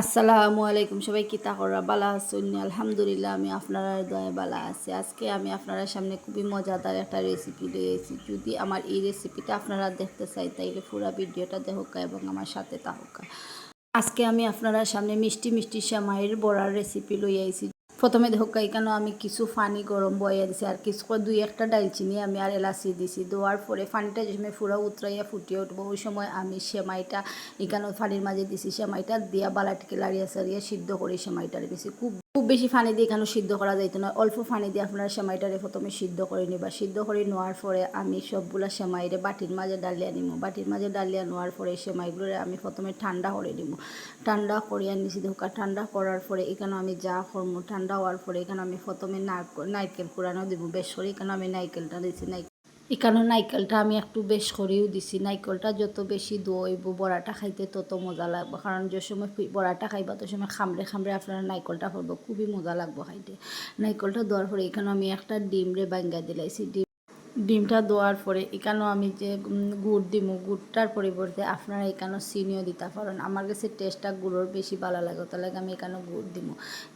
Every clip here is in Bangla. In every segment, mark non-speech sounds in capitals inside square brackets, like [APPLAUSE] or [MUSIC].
আসসালামু আলাইকুম। সবাই কিতা করা বালা আসুন আলহামদুলিল্লাহ, আমি আপনারা দয়া বালা আছি। আজকে আমি আপনারা সামনে খুবই মজাদার একটা রেসিপি দিয়েছি যদি আমার এই রেসিপিটা আপনারা দেখতে চাই, তাইলে পুরা ভিডিওটা দেহকা এবং আমার সাথে তাহকা আজকে আমি আপনারা সামনে মিষ্টি মিষ্টি শ্যামাইয়ের বড়ার রেসিপি লই আইছি। প্রথমে ধোকাই এখানে আমি কিছু ফানি গরম বয়ে দিছি, আর কিছু দুই একটা ডালচিনি আমি আর এলাচি দিছি। দেওয়ার পরে ফানিটা যে সময় ফুরা উতরাইয়া ফুটিয়ে উঠবো, ওই সময় আমি সেমাইটা এখানে ফানির মাঝে দিছি, সেমাইটা দিয়া বালাটিকে লাড়িয়া সারিয়া সিদ্ধ করে সেমাইটা দিছি। খুব খুব বেশি পানি দিয়ে এখানে সিদ্ধ করা যাইতো না? অল্প পানি দিয়ে আপনারা সেমাইটারে প্রথমে সিদ্ধ করে নিবা। সিদ্ধ করে নেওয়ার পরে আমি সবগুলা সেমাইরে বাটির মাঝে ডালিয়া নিব বাটির মাঝে ডালিয়া নেওয়ার পরে সেমাইগুলোরে আমি প্রথমে ঠান্ডা করে নিব ঠান্ডা করিয়া নিছি ধোকা ঠান্ডা করার পরে এখানে আমি যা করব ঠান্ডা হওয়ার পরে এখানে আমি প্রথমে নারকেল কুড়ানো দিব বেশ করে এখানে আমি নাইকেলটা দিছি। নাইকেল এখানে নাইকেলটা আমি একটু বেশ করেও দিছি। নাইকেলটা যত বেশি দইব, বড়াটা খাইতে তত মজা লাগবে। কারণ যে সময় বড়াটা খাইবা, তো সময় খামড়ে খামড়ে আপনারা নাইকেলটা করব, খুবই মজা লাগবে খাইতে। নাইকেলটা দেওয়ার পরে এখানে আমি একটা ডিম রে বাঙ্গা দিলাইছি। ডিম ডিমটা দেওয়ার পরে এখানেও আমি যে গুড় দিব গুড়টার পরিবর্তে আপনারা এখানেও চিনিও দিতে পারেন। আমার কাছে টেস্টটা গুড়ের বেশি ভালো লাগে তাহলে আমি এখানে গুড় দিব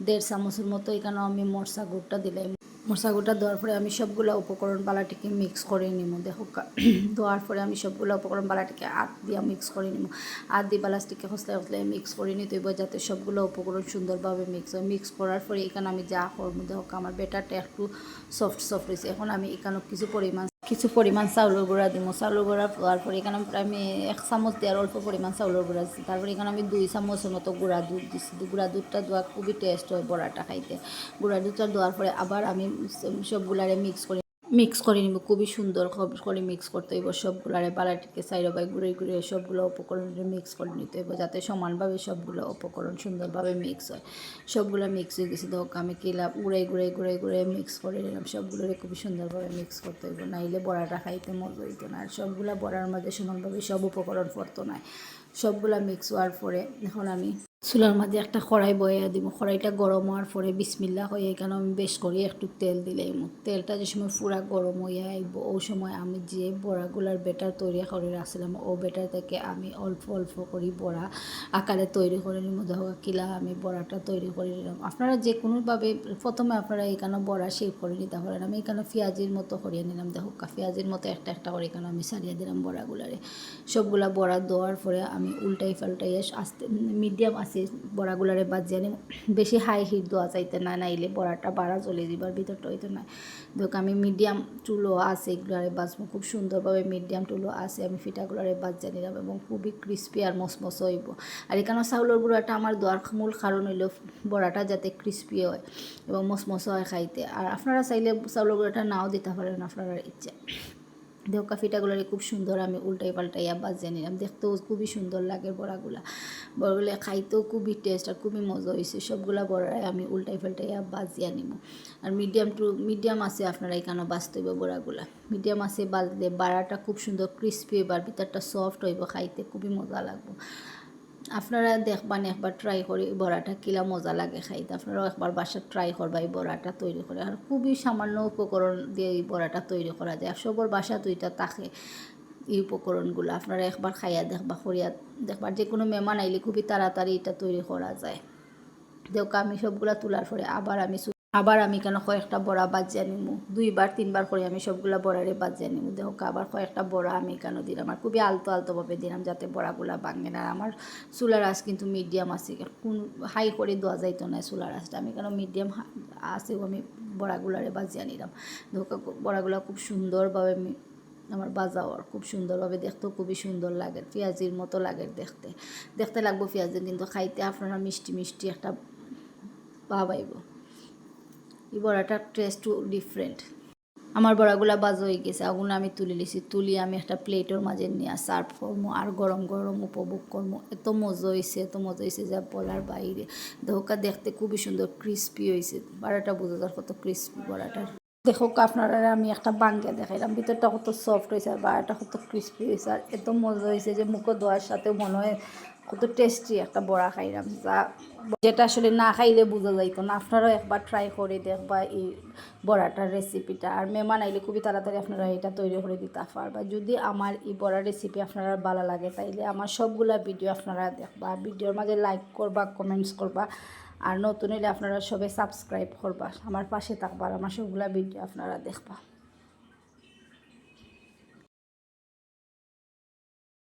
দেড় চামচের মতো এখানেও আমি মরসা গুড়টা দিলাই মশলা গোটা দেওয়ার পরে আমি সবগুলো উপকরণ বালাটিকে মিক্স করে নিব দেখো [CLEARS THROAT] দেওয়ার পরে আমি সবগুলো উপকরণ বালাটিকে আত দিয়া মিক্স করে নিব আধ দিয়ে বালাসটিকে হসলাই হসলাই মিক্স করে নিতে হইব যাতে সবগুলো উপকরণ সুন্দরভাবে মিক্স হয়। মিক্স করার পরে এখানে আমি যা করব, দেখো আমার বেটারটা একটু সফট সফট হয়েছে এখন আমি এখানে কিছু পরিমাণ কিছু পরিমাণ চাউলের গুঁড়া দিব চাউলের গুঁড়া দেওয়ার পরে এখানে আমি এক চামচ দেওয়ার অল্প পরিমাণ চাউলের গুঁড়া দিচ্ছি তারপরে এখানে আমি দুই চামচের মতো গুঁড়া দুধ দিচ্ছি গুঁড়া দুধটা দেওয়া খুবই টেস্ট হয় বড়াটা খাইতে। গুঁড়া দুধটা দেওয়ার পরে আবার আমি সবগুলারে মিক্স করে মিক্স করে নিব, খুবই সুন্দর করে মিক্স করতে হইব সবগুলারে বালাটিকে সাইড বাই ঘুরে ঘুরে সবগুলো উপকরণ মিক্স করে নিতে হইব, যাতে সমানভাবে সবগুলো উপকরণ সুন্দরভাবে মিক্স হয়। সবগুলো মিক্স হয়ে গেছে তো আমি কিলা উড়ে ঘুরে ঘুরে ঘুরে মিক্স করে নিলাম সবগুলোরে খুবই সুন্দরভাবে মিক্স করতে হইব, নাইলে বড়াটা খাইতে মজা হইতো না, আর সবগুলো বড়ার মধ্যে সমানভাবে সব উপকরণ পড়তো না। সবগুলা মিক্স হওয়ার পরে, এখন আমি চুলার মাঝে একটা কড়াই বয়ে দিব কড়াইটা গরম হওয়ার পরে বিসমিল্লা হয়ে এখানে আমি বেশ করে একটু তেল দিলাই তেলটা যে সময় পুরা গরম হয়ে আইব, ওই সময় আমি যে বড়াগুলার বেটার তৈরি করে রাখছিলাম, ও বেটার থেকে আমি অল্প অল্প করে বড়া আকারে তৈরি করে দেখো কিলা আমি বড়াটা তৈরি করে নিলাম। আপনারা যে কোনোভাবে, প্রথমে আপনারা এখানে বড়া শেপ করে নিতে পারেন। আমি এখানে পেঁয়াজির মতো করিয়ে নিলাম। দেখো পেঁয়াজির মতো একটা একটা করে এখানে আমি সারিয়ে দিলাম বড়াগুলারে। সবগুলা বড়া দেওয়ার পরে আমি উল্টাই পাল্টাইয়ে আস্তে, মিডিয়াম আছে বড়াগুলারে বাজিয়ে নিব বেশি হাই হিট দেওয়া চাইতে না, নাইলে বড়াটা বাড়া চলে যাবার ভিতরটা হইতো না। দেখ আমি মিডিয়াম চুলো আছে এগুলারে বাজবো, খুব সুন্দরভাবে মিডিয়াম চুলো আছে, আমি ফিটাগুলারে বাজিয়ে নিলাম এবং খুবই ক্রিস্পি আর মসমস হইব। আর এখানে চাউলের গুঁড়াটা আমার দেওয়ার মূল কারণ হইল বড়াটা যাতে ক্রিস্পি হয় এবং মসমস হয় খাইতে। আর আপনারা চাইলে চাউলের গুঁড়াটা নাও দিতে পারেন আপনারা ইচ্ছা। দেওকা ফিটাগুলোরে খুব সুন্দর, আমি উল্টাই পাল্টাইয়া বাজিয়ে নিলাম। দেখতেও খুবই সুন্দর লাগে বড়াগুলা। বড়গুলো খাইতেও খুবই টেস্ট আর খুবই মজা হয়েছে সবগুলা বড়াই আমি উল্টাই পাল্টাইয়া বাজিয়া নিব আর মিডিয়াম টু মিডিয়াম আছে আপনারা এখানে বাঁচতে হইব বড়াগুলা? মিডিয়াম আছে বাজলে বাড়াটা খুব সুন্দর ক্রিস্পি এবার ভিতরটা সফট হইব, খাইতে খুবই মজা লাগবে। আপনারা দেখবান একবার ট্রাই করে, বড়াটা কিলা মজা লাগে খাইতে। আপনারাও একবার বাসা ট্রাই করবা এই বড়াটা তৈরি করে। আর খুবই সামান্য উপকরণ দিয়ে এই বড়াটা তৈরি করা যায়। সবর বাসা দুইটা থাকে এই উপকরণগুলো। আপনারা একবার খাইয়া দেখবা, করিয়া দেখবার যে কোনো মেহমান আইলে খুবই তাড়াতাড়ি এটা তৈরি করা যায়। দেখ আমি সবগুলা তোলার পরে আবার আমি আবার আমি কেন কয়েকটা বড়া বাজিয়ে নিমু? দুইবার, তিনবার করে আমি সবগুলা বড়ারে বাজিয়ে নিমু। দেখো, আবার কয়েকটা বড়া আমি কেন দিলাম? আর খুবই আলতো আলতোভাবে দিলাম যাতে বড়াগুলা ভাঙে না। আর আমার চুলার আঁচ কিন্তু মিডিয়াম আছে। কোন, হাই করে দেওয়া যাইতো না চুলার আঁচটা। আমি কেন মিডিয়াম আছে আমি বড়াগুলারে বাজিয়ে নিলাম। দেখো বড়াগুলা খুব সুন্দরভাবে আমার বাজাওয়ার খুব সুন্দরভাবে দেখতেও খুবই সুন্দর লাগে। পেঁয়াজির মতো লাগে দেখতে। দেখতে লাগবো পেঁয়াজি কিন্তু খাইতে আপনারা মিষ্টি মিষ্টি একটা ভাবাইব এই বড়াটার টেস্টও ডিফারেন্ট আমার বড়াগুলা বাজ হয়ে গেছে, আগুন আমি তুলে লিছি তুলি আমি একটা প্লেটের মাঝে নিয়ে সার্ভ করব আর গরম গরম উপভোগ করব। এত মজা হয়েছে এত মজা হয়েছে যা বলার বাইরে। ধোকা দেখতে খুবই সুন্দর ক্রিস্পি হয়েছে বড়াটা বোঝা যার কত ক্রিস্পি বড়াটার। দেখো আপনারা, আমি একটা বাঙ্গা দেখাইলাম। ভিতরটা কত সফট হয়েছে আর বাড়াটা কত ক্রিস্পি হয়েছে আর এত মজা হয়েছে যে মুখো দেওয়ার সাথে মনে হয় কত টেস্টি একটা বড়া খাইলাম। যা যেটা আসলে না খাইলে বোঝা যাইতো না। আপনারাও একবার ট্রাই করে দেখবা এই বড়াটার রেসিপিটা আর মেহমান আইলে খুবই তাড়াতাড়ি আপনারা এটা তৈরি করে দিতে পারবা। যদি আমার এই বড়া রেসিপি আপনারা ভালো লাগে, তাইলে আমার সবগুলা ভিডিও আপনারা দেখবা। ভিডিওর মাঝে লাইক করবা কমেন্টস করবা। আর নতুন হলে আপনারা সবাই সাবস্ক্রাইব করবা। আমার পাশে থাকবা আর আমার সবগুলা ভিডিও আপনারা দেখবা।